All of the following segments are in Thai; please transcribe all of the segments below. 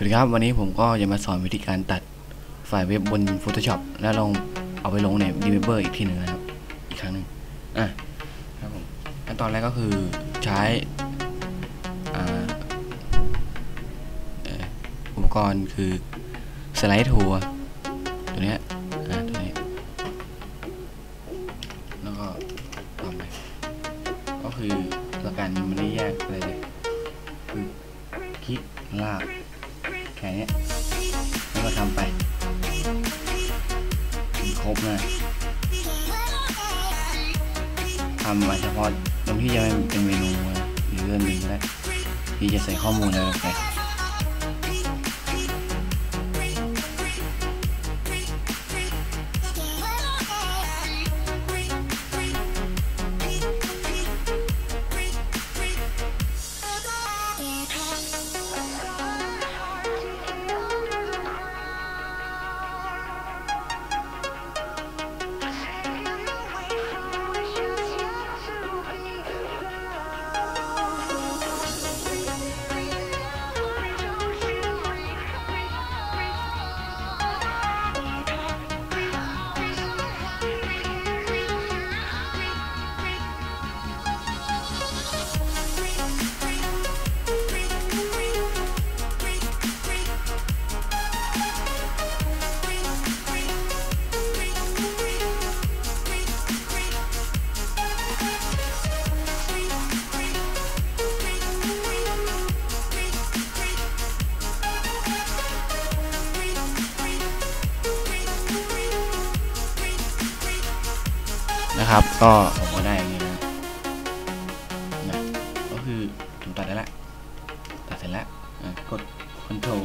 สวัสดีครับ วันนี้ผมก็จะมาสอนวิธีการตัดไฟล์เว็บบน Photoshop แล้วลองเอาไปลงใน Reaper อีกทีหนึ่งนะครับ อีกครั้งหนึ่งอะครับผมขั้นตอนแรกก็คือใช้อ่าอุปกรณ์คือสไลด์ทัวตัวเนี้ยอ่าตัวนี้ แล้วก็ทำไปก็คือหลักการมันไม่ได้แยกอะไรเลยคือคลิกลาก แค่เนี้ยแล้วก็ทำไปจนครบเลยทำมาเฉพาะตรงที่จะเป็นเมนูหรือเรื่องหนึ่งก็ได้ที่จะใส่ข้อมูลอะไรลงไป นะครับ ก็ผมก็ได้อย่างนี้นะนะก็คือผมตัดได้แล้วตัดเสร็จแล้วอะกด Ctrl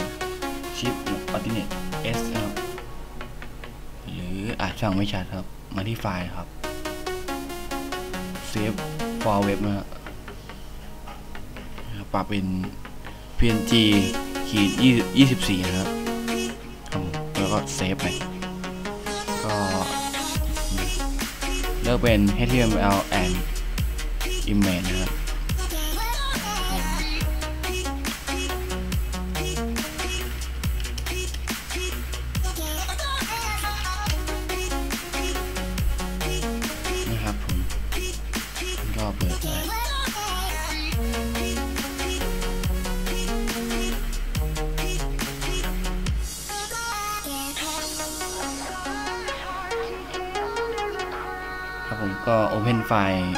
Shift Alternate S ครับ หรืออาจช่งไม่ชัดครับ มาที่ไฟล์ครับ Save for web นะครับนะครับปรับเป็น PNG ขีดยี่สิบสี่นะครับ แล้วก็เซฟไป ก็ เลือกเป็น HTML and image นะครับนะครับับผมก็ Open ไฟล์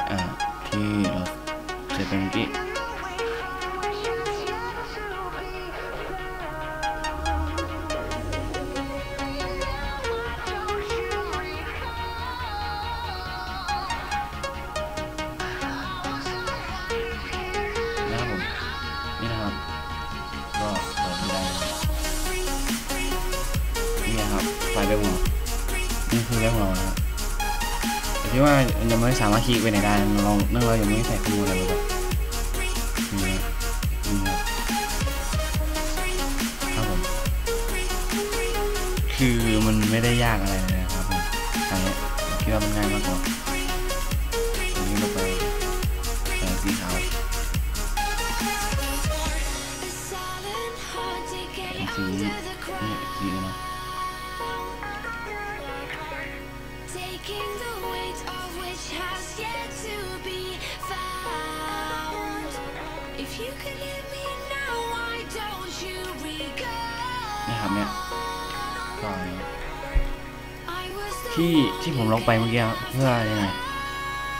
ที่เราเซฟไปเมื่อกี้นะครับผมนี่นะครับก็เปิดได้นี่นะครับไฟล์เว็บของเรานี่คือเว็บของเรานะครับ ที่ว่ายังไม่สามารถคีไปไหนได้เราเนื่องเรายังไม่ใส่ข้อมูลอะไรเลยแบบนี่นะครับครับผมคือมันไม่ได้ยากอะไรเลยนะครับผมอันนี้ผมคิดว่ามันง่ายมากกว่า Taking the weight of which has yet to be found. If you could leave me now, why don't you regard? นะครับเนี่ยก็อันนี้ I was the ที่ที่ผมลงไปเมื่อกี้เพื่อยังไง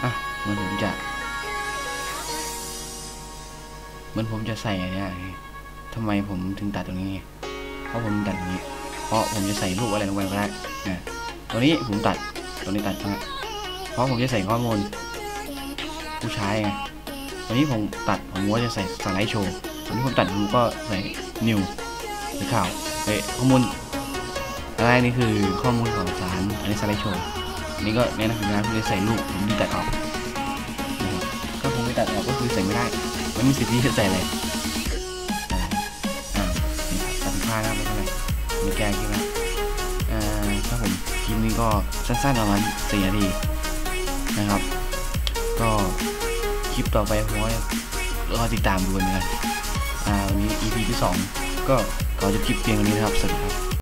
อะเหมือนผมจะเหมือนผมจะใส่อันเนี้ยทำไมผมถึงตัดตรงนี้ไงเพราะผมตัดตรงนี้ เพราะผมจะใส่รูปอะไรลงไปก็ได้นะตัวนี้ผมตัด ตัวนี้ตัดนะเพราะผมจะใส่ข้อมูล ผู้ใช้ไงตัวนี้ผมตัดผมก็จะใส่สไลด์โชว์ตัวนี้ผมตัดผมก็ใส่นิวหรือข่าวเอ้ข้อมูลอะไรนี่คือข้อมูลข่าวสารอันนี้สไลด์โชว์นี่ก็แนะนำงานผมจะใส่รูปผมดีตัดออกก็คงไม่ตัดออกก็คือใส่ไม่ได้ไม่มีสิทธิ์ที่จะใส่เลยอ่านี่ครับตัดผิดพลาดนะครับไม่เป็นไรมีแก้ใช่ไหมอ่าถ้าผม คลิปนี้ก็สั้นๆประมาณสี่นาทีนะครับ ก็คลิปต่อไปผมก็รอติดตามดูกันนะครับอ่าวันนี้ EP ที่สองก็ขอจบคลิปเพียงเท่านี้นะครับ สวัสดีครับ